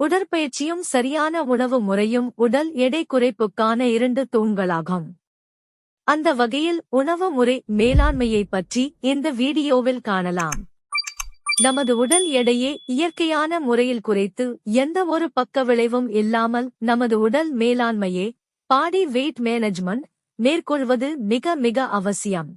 உடற்பயிற்சியும் சரியான உணவு முறையும் உடல் எடை குறைப்புக்கான இரண்டு தூண்களாகும். அந்த வகையில் உணவு முறை மேலாண்மையை பற்றி இந்த வீடியோவில் காணலாம். நமது உடல் எடையை இயற்கையான முறையில் குறைத்து எந்த ஒரு பக்க விளைவும் இல்லாமல் நமது உடல் மேலாண்மையே பாடி வெயிட் மேனேஜ்மெண்ட் மேற்கொள்வது மிக மிக அவசியம்.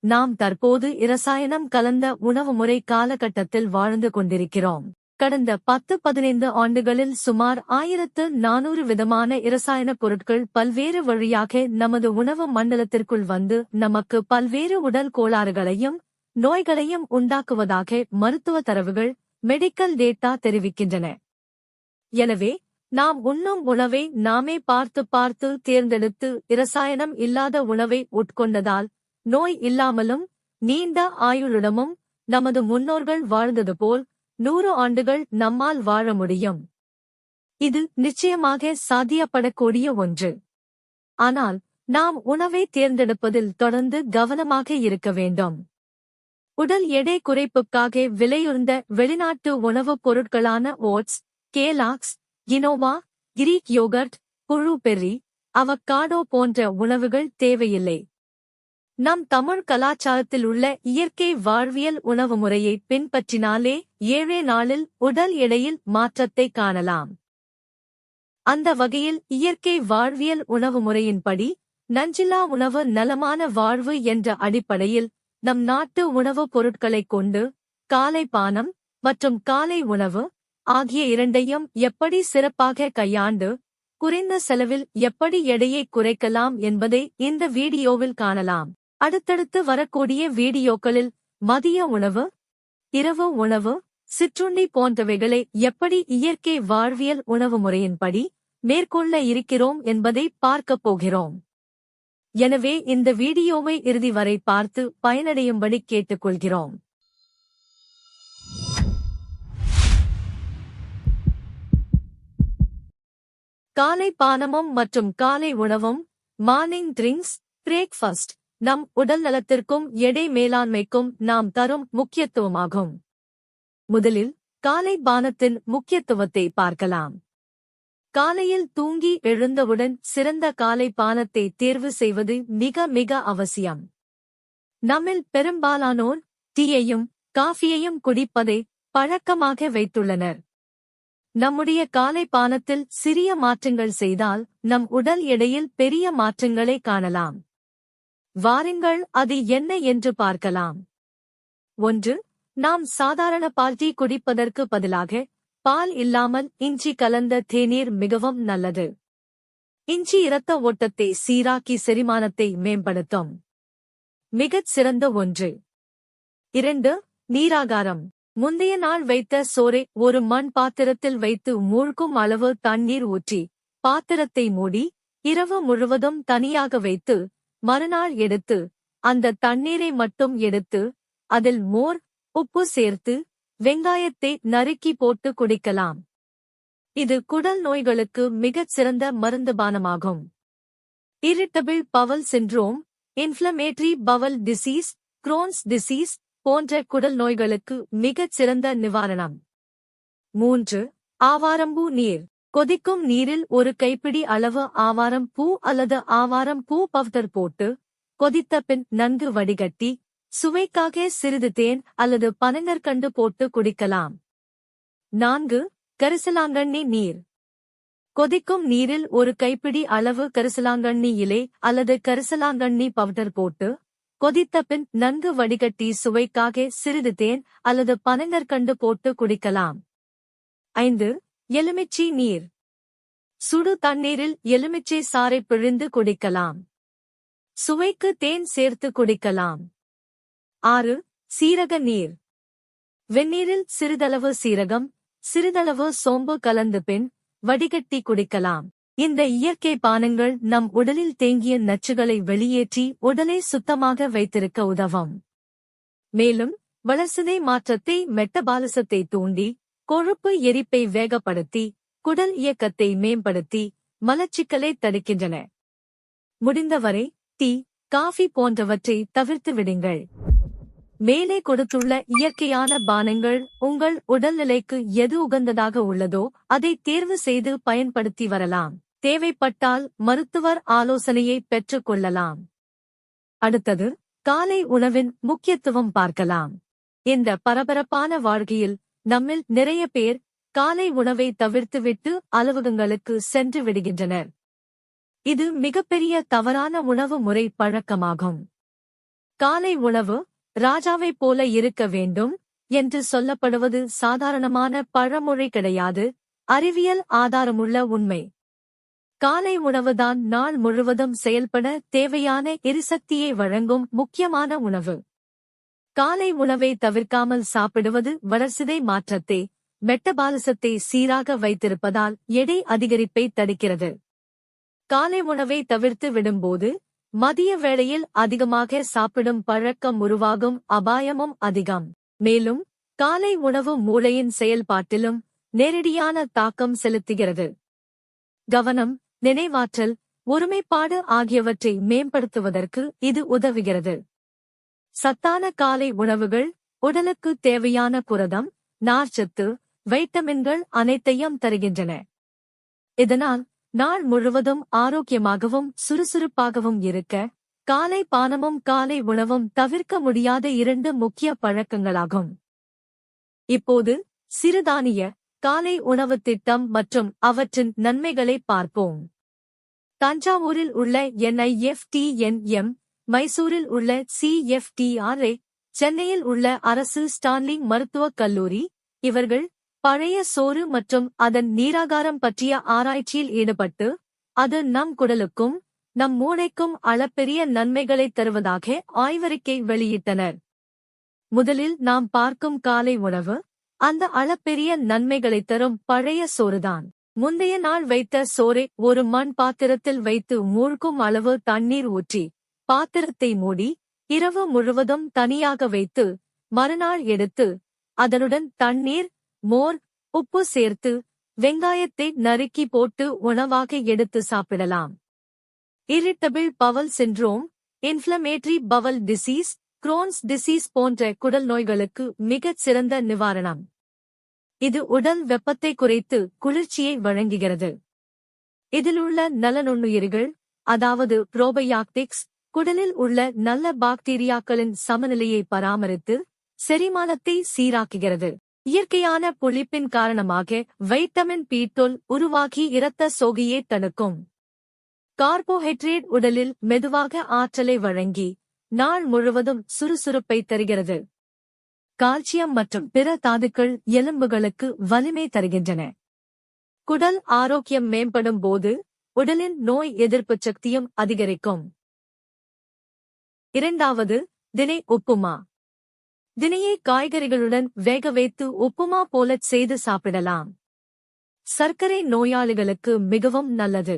நாம் தற்போது இரசாயனம் கலந்த உணவு முறை காலகட்டத்தில் வாழ்ந்து கொண்டிருக்கிறோம். கடந்த பத்து பதினைந்து ஆண்டுகளில் சுமார் ஆயிரத்து நானூறு விதமான இரசாயன பொருட்கள் பல்வேறு வழியாக நமது உணவு மண்டலத்திற்குள் வந்து நமக்கு பல்வேறு உடல் கோளாறுகளையும் நோய்களையும் உண்டாக்குவதாக மருத்துவ தரவுகள் மெடிக்கல் டேட்டா தெரிவிக்கின்றன. எனவே நாம் உண்ணும் உணவை நாமே பார்த்து பார்த்து தேர்ந்தெடுத்து இரசாயனம் இல்லாத உணவை உட்கொண்டதால் நோய் இல்லாமலும் நீண்ட ஆயுளுடமும் நமது முன்னோர்கள் வாழ்ந்தது போல் நூறு ஆண்டுகள் நம்மால் வாழ முடியும். இது நிச்சயமாக சாத்தியப்படக்கூடிய ஒன்று. ஆனால் நாம் உணவை தேர்ந்தெடுப்பதில் தொடர்ந்து கவனமாக இருக்க வேண்டும். உடல் எடை குறைப்புக்காக விலையுர்ந்த வெளிநாட்டு உணவுப் பொருட்களான oats Kellogg's quinoa Greek yogurt blueberry avocado போன்ற உணவுகள் தேவையில்லை. நம் தமிழ் கலாச்சாரத்தில் உள்ள இயற்கை வாழ்வியல் உணவு முறையை பின்பற்றினாலே ஏழே நாளில் உடல் எடையில் மாற்றத்தை காணலாம். அந்த வகையில் இயற்கை வாழ்வியல் உணவு முறையின்படி நஞ்சில்லா உணவு நலமான வாழ்வு என்ற அடிப்படையில் நம் நாட்டு உணவுப் பொருட்களைக் கொண்டு காலை பானம் மற்றும் காலை உணவு ஆகிய இரண்டையும் எப்படி சிறப்பாக கையாண்டு குறைந்த செலவில் எப்படி எடையை குறைக்கலாம் என்பதை இந்த வீடியோவில் காணலாம். அடுத்தடுத்து வரக்கூடிய வீடியோக்களில் மதிய உணவு இரவு உணவு சிற்றுண்டி போன்றவைகளை எப்படி இயற்கை வாழ்வியல் உணவு முறையின்படி மேற்கொள்ள இருக்கிறோம் என்பதை பார்க்கப் போகிறோம். எனவே இந்த வீடியோவை இறுதி வரை பார்த்து பயனடையும்படி கேட்டுக்கொள்கிறோம். காலை பானமும் மற்றும் காலை உணவும் மார்னிங் ட்ரிங்க்ஸ் பிரேக்ஃபாஸ்ட் நம் உடல் நலத்திற்கும் எடை மேலாண்மைக்கும் நாம் தரும் முக்கியத்துவமாகும். முதலில் காலை பானத்தின் முக்கியத்துவத்தை பார்க்கலாம். காலையில் தூங்கி எழுந்தவுடன் சிறந்த காலை பானத்தை தேர்வு செய்வது மிக மிக அவசியம். நம்மில் பெரும்பாலானோர் டீயையும் காஃபியையும் குடிப்பதை பழக்கமாக வைத்துள்ளனர். நம்முடைய காலை பானத்தில் சிறிய மாற்றங்கள் செய்தால் நம் உடல் எடையில் பெரிய மாற்றங்களை காணலாம். வாருங்கள் அது என்ன என்று பார்க்கலாம். ஒன்று நாம் சாதாரண பால் டீ குடிப்பதற்கு பதிலாக பால் இல்லாமல் இஞ்சி கலந்த தேநீர் மிகவும் நல்லது. இஞ்சி இரத்த ஓட்டத்தை சீராக்கி செரிமானத்தை மேம்படுத்தும். மிகச் சிறந்த ஒன்று. இரண்டு நீராகாரம். முந்தைய நாள் வைத்த சோரை ஒரு மண் பாத்திரத்தில் வைத்து மூழ்கும் அளவு தண்ணீர் ஊற்றி பாத்திரத்தை மூடி இரவு முழுவதும் தனியாக வைத்து மறுநாள் எடுத்து அந்த தண்ணீரை மட்டும் எடுத்து அதில் மோர் உப்பு சேர்த்து வெங்காயத்தை நறுக்கி போட்டு குடிக்கலாம். இது குடல் நோய்களுக்கு மிகச் சிறந்த மருந்து பானமாகும். Irritable bowel syndrome inflammatory bowel disease Crohn's disease போன்ற குடல் நோய்களுக்கு மிகச் சிறந்த நிவாரணம். மூன்று ஆவாரம்பூ நீர். கொதிக்கும் நீரில் ஒரு கைப்பிடி அளவு ஆவாரம் பூ அல்லது ஆவாரம் பூ பவுடர் போட்டு கொதித்த பின் நன்கு வடிகட்டி சுவைக்காக சிறிது தேன் அல்லது பனங்கற்கண்டு போட்டு குடிக்கலாம். நான்கு கரிசலாங்கண்ணி நீர். கொதிக்கும் நீரில் ஒரு கைப்பிடி அளவு கரிசலாங்கண்ணி இலை அல்லது கரிசலாங்கண்ணி பவுடர் போட்டு கொதித்த பின் நன்கு வடிகட்டி சுவைக்காக சிறிது தேன் அல்லது பனங்கற்கண்டு போட்டு குடிக்கலாம். ஐந்து எலுமிச்சை நீர். சுடு தண்ணீரில் எலுமிச்சை சாறை பிழிந்து குடிக்கலாம். சுவைக்கு தேன் சேர்த்து குடிக்கலாம். ஆறு சீரக நீர். வெந்நீரில் சிறிதளவு சீரகம் சிறிதளவு சோம்பு கலந்து பின் வடிகட்டி குடிக்கலாம். இந்த இயற்கை பானங்கள் நம் உடலில் தேங்கிய நச்சுகளை வெளியேற்றி உடலை சுத்தமாக வைத்திருக்க உதவும். மேலும் வளர்சிதை மாற்றத்தை மெட்டபாலிசத்தை தூண்டி கொழுப்பு எரிப்பை வேகப்படுத்தி குடல் இயக்கத்தை மேம்படுத்தி மலச்சிக்கலை தடுக்கின்றன. முடிந்தவரை டீ காஃபி போன்றவற்றை தவிர்த்து விடுங்கள். மேலே கொடுத்துள்ள இயற்கையான பானங்கள் உங்கள் உடல்நிலைக்கு எது உகந்ததாக உள்ளதோ அதை தேர்வு செய்து பயன்படுத்தி வரலாம். தேவைப்பட்டால் மருத்துவர் ஆலோசனையை பெற்றுக் கொள்ளலாம். அடுத்தது காலை உணவின் முக்கியத்துவம் பார்க்கலாம். இந்த பரபரப்பான வாழ்க்கையில் நம்மில் நிறைய பேர் காலை உணவை தவிர்த்துவிட்டு அலுவலகங்களுக்கு சென்று விடுகின்றனர். இது மிகப்பெரிய தவறான உணவு முறை பழக்கமாகும். காலை உணவு ராஜாவைப் போல இருக்க வேண்டும் என்று சொல்லப்படுவது சாதாரணமான பழமொழி கிடையாது அறிவியல் ஆதாரமுள்ள உண்மை. காலை உணவுதான் நாள் முழுவதும் செயல்பட தேவையான எரிசக்தியை வழங்கும் முக்கியமான உணவு. காலை உணவை தவிர்க்காமல் சாப்பிடுவது வளர்சிதை மாற்றத்தை. மெட்டபாலிசத்தை சீராக வைத்திருப்பதால் எடை அதிகரிப்பை தடுக்கிறது. காலை உணவை தவிர்த்து விடும்போது மதிய வேளையில் அதிகமாக சாப்பிடும் பழக்கம் உருவாகும் அபாயமும் அதிகம். மேலும் காலை உணவு மூளையின் செயல்பாட்டிலும் நேரடியான தாக்கம் செலுத்துகிறது. கவனம் நினைவாற்றல் ஒருமைப்பாடு ஆகியவற்றை மேம்படுத்துவதற்கு இது உதவுகிறது. சத்தான காலை உணவுகள் உடலுக்கு தேவையான புரதம் நார்ச்சத்து வைட்டமின்கள் அனைத்தையும் தருகின்றன. இதனால் நாள் முழுவதும் ஆரோக்கியமாகவும் சுறுசுறுப்பாகவும் இருக்க காலை பானமும் காலை உணவும் தவிர்க்க முடியாத இரண்டு முக்கிய பழக்கங்களாகும். இப்போது சிறுதானிய காலை உணவு திட்டம் மற்றும் அவற்றின் நன்மைகளை பார்ப்போம். தஞ்சாவூரில் உள்ள என்ஐஎஃப்டிஎன்எம் மைசூரில் உள்ள சிஎஃப்டிஆர்ஏ சென்னையில் உள்ள அரசு ஸ்டான்லிங் மருத்துவக் கல்லூரி இவர்கள் பழைய சோறு மற்றும் அதன் நீராகாரம் பற்றிய ஆராய்ச்சியில் ஈடுபட்டு அது நம் குடலுக்கும் நம் மூளைக்கும் அளப்பெரிய நன்மைகளை தருவதாக ஆய்வறிக்கை வெளியிட்டனர். முதலில் நாம் பார்க்கும் காலை உணவு அந்த அளப்பெரிய நன்மைகளை தரும் பழைய சோறுதான். முந்தைய நாள் வைத்த சோறை ஒரு மண் பாத்திரத்தில் வைத்து மூழ்கும் அளவு தண்ணீர் ஊற்றி பாத்திரத்தை மூடி இரவு முழுவதும் தனியாக வைத்து மறுநாள் எடுத்து அதனுடன் தண்ணீர் மோர் உப்பு சேர்த்து வெங்காயத்தை நறுக்கி போட்டு உணவாக எடுத்து சாப்பிடலாம். Irritable bowel syndrome inflammatory bowel disease Crohn's disease போன்ற குடல் நோய்களுக்கு மிகச் சிறந்த நிவாரணம். இது உடல் வெப்பத்தை குறைத்து குளிர்ச்சியை வழங்குகிறது. இதிலுள்ள நலனுண்ணுயிர்கள் அதாவது புரோபயாக்டிக்ஸ் குடலில் உள்ள நல்ல பாக்டீரியாக்களின் சமநிலையை பராமரித்து செரிமானத்தை சீராக்குகிறது. இயற்கையான புளிப்பின் காரணமாக வைட்டமின் பீட்டோல் உருவாகி இரத்த சோகையை தடுக்கும். கார்போஹைட்ரேட் உடலில் மெதுவாக ஆற்றலை வழங்கி நாள் முழுவதும் சுறுசுறுப்பை தருகிறது. கால்சியம் மற்றும் பிற தாதுக்கள் எலும்புகளுக்கு வலிமை தருகின்றன. குடல் ஆரோக்கியம் மேம்படும் போது உடலின் நோய் எதிர்ப்பு சக்தியும் அதிகரிக்கும். இரண்டாவது தினை உப்புமா. தினையை காய்கறிகளுடன் வேக வைத்து உப்புமா போலச் செய்து சாப்பிடலாம். சர்க்கரை நோயாளிகளுக்கு மிகவும் நல்லது.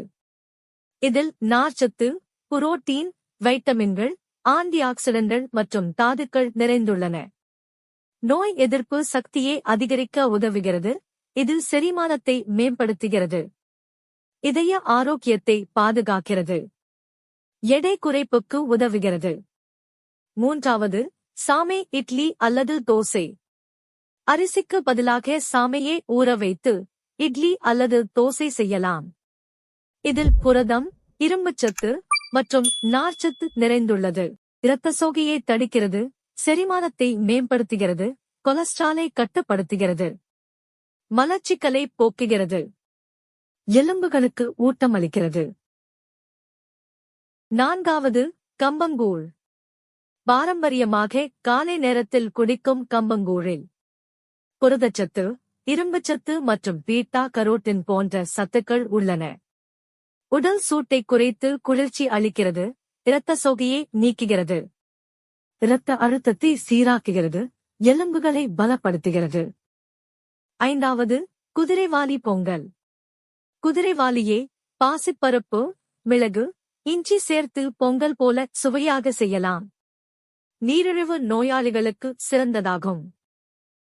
இதில் நார்ச்சத்து புரோட்டீன் வைட்டமின்கள் ஆன்டி ஆக்சிடென்ட்கள் மற்றும் தாதுக்கள் நிறைந்துள்ளன. நோய் எதிர்ப்பு சக்தியை அதிகரிக்க உதவுகிறது இது செரிமானத்தை மேம்படுத்துகிறது. இதய ஆரோக்கியத்தை பாதுகாக்கிறது. எடை குறைப்புக்கு உதவுகிறது. மூன்றாவது சாமை இட்லி அல்லது தோசை. அரிசிக்கு பதிலாக சாமையை ஊற வைத்து இட்லி அல்லது தோசை செய்யலாம். இதில் புரதம் இரும்புச்சத்து மற்றும் நார்ச்சத்து நிறைந்துள்ளது. இரத்த சோகையை தடுக்கிறது செரிமானத்தை மேம்படுத்துகிறது கொலஸ்ட்ராலை கட்டுப்படுத்துகிறது. மலச்சிக்கலை போக்குகிறது. எலும்புகளுக்கு ஊட்டமளிக்கிறது. நான்காவது கம்பங்கூழ். பாரம்பரியமாக காலை நேரத்தில் குடிக்கும் கம்பங்கூழில். புரதச்சத்து இரும்புச்சத்து மற்றும் பீட்டா கரோட்டின் போன்ற சத்துக்கள் உள்ளன. உடல் சூட்டை குறைத்து குளிர்ச்சி அளிக்கிறது இரத்த சோகையை நீக்குகிறது. இரத்த அழுத்தத்தை சீராக்குகிறது எலும்புகளை பலப்படுத்துகிறது. ஐந்தாவது குதிரைவாலி பொங்கல். குதிரைவாலியே பாசிப்பருப்பு மிளகு இஞ்சி சேர்த்து பொங்கல் போல சுவையாக செய்யலாம். நீரிழிவு நோயாளிகளுக்கு சிறந்ததாகும்.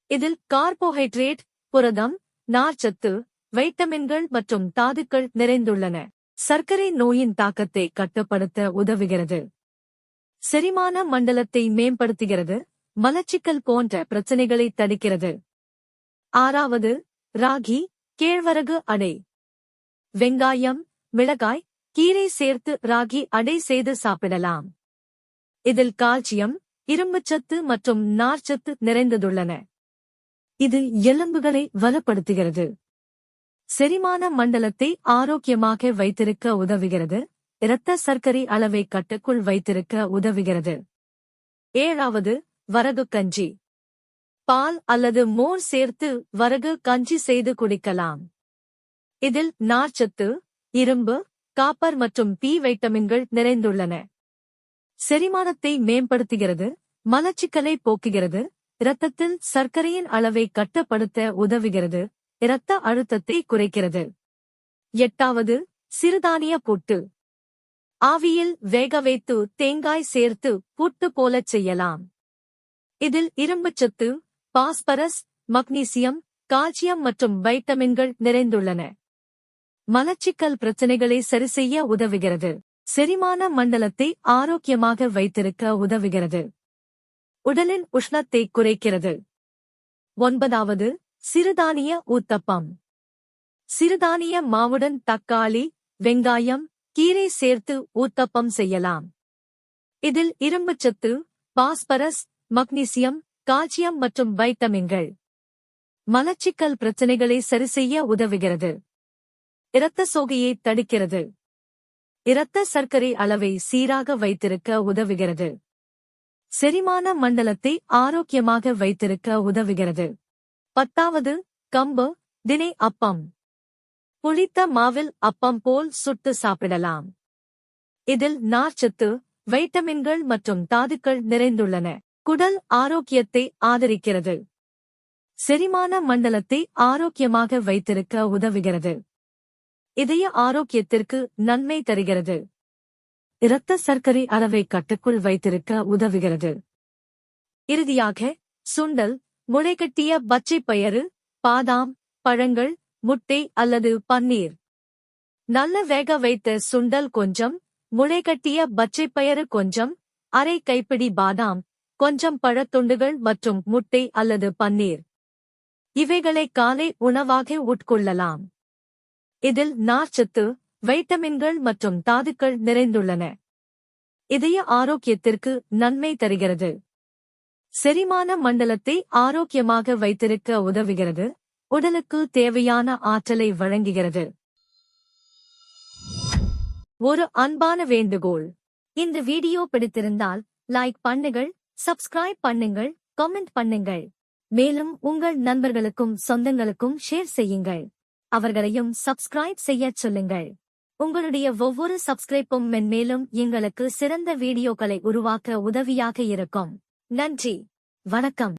இதில் கார்போஹைட்ரேட் புரதம் நார்ச்சத்து வைட்டமின்கள் மற்றும் தாதுக்கள் நிறைந்துள்ளன. சர்க்கரை நோயின் தாக்கத்தை கட்டுப்படுத்த உதவுகிறது. செரிமான மண்டலத்தை மேம்படுத்துகிறது. மலச்சிக்கல் போன்ற பிரச்சனைகளை தடுக்கிறது. ஆறாவது ராகி கேழ்வரகு அடை. வெங்காயம் மிளகாய் கீரை சேர்த்து ராகி அடை செய்து சாப்பிடலாம். இதில் கால்சியம் இரும்புச்சத்து மற்றும் நார்ச்சத்து நிறைந்ததுள்ளன. இது எலும்புகளை வலுப்படுத்துகிறது. செரிமான மண்டலத்தை ஆரோக்கியமாக வைத்திருக்க உதவுகிறது. இரத்த சர்க்கரை அளவை கட்டுக்குள் வைத்திருக்க உதவுகிறது. ஏழாவது வரகு கஞ்சி. பால் அல்லது மோர் சேர்த்து வரகு கஞ்சி செய்து குடிக்கலாம். இதில் நார்ச்சத்து இரும்பு காப்பர் மற்றும் பி வைட்டமின்கள் நிறைந்துள்ளன. செரிமானத்தை மேம்படுத்துகிறது மலச்சிக்கலை போக்குகிறது இரத்தத்தில் சர்க்கரையின் அளவை கட்டுப்படுத்த உதவுகிறது இரத்த அழுத்தத்தை குறைக்கிறது. எட்டாவது சிறுதானிய புட்டு. ஆவியில் வேக வைத்து தேங்காய் சேர்த்து புட்டு போலச் செய்யலாம். இதில் இரும்புச்சத்து பாஸ்பரஸ் மக்னீசியம் கால்சியம் மற்றும் வைட்டமின்கள் நிறைந்துள்ளன. மலச்சிக்கல் பிரச்சனைகளை சரிசெய்ய உதவுகிறது. செரிமான மண்டலத்தை ஆரோக்கியமாக வைத்திருக்க உதவுகிறது. உடலின் உஷ்ணத்தை குறைக்கிறது. ஒன்பதாவது சிறுதானிய ஊத்தப்பம். சிறுதானிய மாவுடன் தக்காளி வெங்காயம் கீரை சேர்த்து ஊத்தப்பம் செய்யலாம். இதில் இரும்புச்சத்து பாஸ்பரஸ் மக்னீசியம் கால்சியம் மற்றும் வைட்டமின்கள். மலச்சிக்கல் பிரச்சனைகளை சரிசெய்ய உதவுகிறது. இரத்த சோகையை தடுக்கிறது. இரத்த சர்க்கரை அளவை சீராக வைத்திருக்க உதவுகிறது. செரிமான மண்டலத்தை ஆரோக்கியமாக வைத்திருக்க உதவுகிறது. பத்தாவது கம்பு தினை அப்பம். புளித்த மாவில் அப்பம் போல் சுட்டு சாப்பிடலாம். இதில் நார்ச்சத்து வைட்டமின்கள் மற்றும் தாதுக்கள் நிறைந்துள்ளன. குடல் ஆரோக்கியத்தை ஆதரிக்கிறது. செரிமான மண்டலத்தை ஆரோக்கியமாக வைத்திருக்க உதவுகிறது. இதய ஆரோக்கியத்திற்கு நன்மை தருகிறது. இரத்த சர்க்கரை அளவை கட்டுக்குள் வைத்திருக்க உதவுகிறது. இறுதியாக சுண்டல் முளைகட்டிய பச்சை பயறு பாதாம் பழங்கள் முட்டை அல்லது பன்னீர். நல்ல வேக வைத்த சுண்டல் கொஞ்சம் முளைகட்டிய பச்சைப்பயறு கொஞ்சம் அரை கைப்பிடி பாதாம் கொஞ்சம் பழத்துண்டுகள் மற்றும் முட்டை அல்லது பன்னீர். இவைகளை காலை உணவாக உட்கொள்ளலாம். இதில் நார்ச்சத்து வைட்டமின்கள் மற்றும் தாதுக்கள் நிறைந்துள்ளன. இதய ஆரோக்கியத்திற்கு நன்மை தருகிறது. செரிமான மண்டலத்தை ஆரோக்கியமாக வைத்திருக்க உதவுகிறது. உடலுக்கு தேவையான ஆற்றலை வழங்குகிறது. ஒரு அன்பான வேண்டுகோள். இந்த வீடியோ பிடித்திருந்தால் லைக் பண்ணுங்கள் சப்ஸ்கிரைப் பண்ணுங்கள் கமெண்ட் பண்ணுங்கள். மேலும் உங்கள் நண்பர்களுக்கும் சொந்தங்களுக்கும் ஷேர் செய்யுங்கள். அவர்களையும் சப்ஸ்கிரைப் செய்யச் சொல்லுங்கள். உங்களுடைய ஒவ்வொரு சப்ஸ்கிரைப்பும் மென்மேலும் எங்களுக்கு சிறந்த வீடியோக்களை உருவாக்க உதவியாக இருக்கும். நன்றி. வணக்கம்.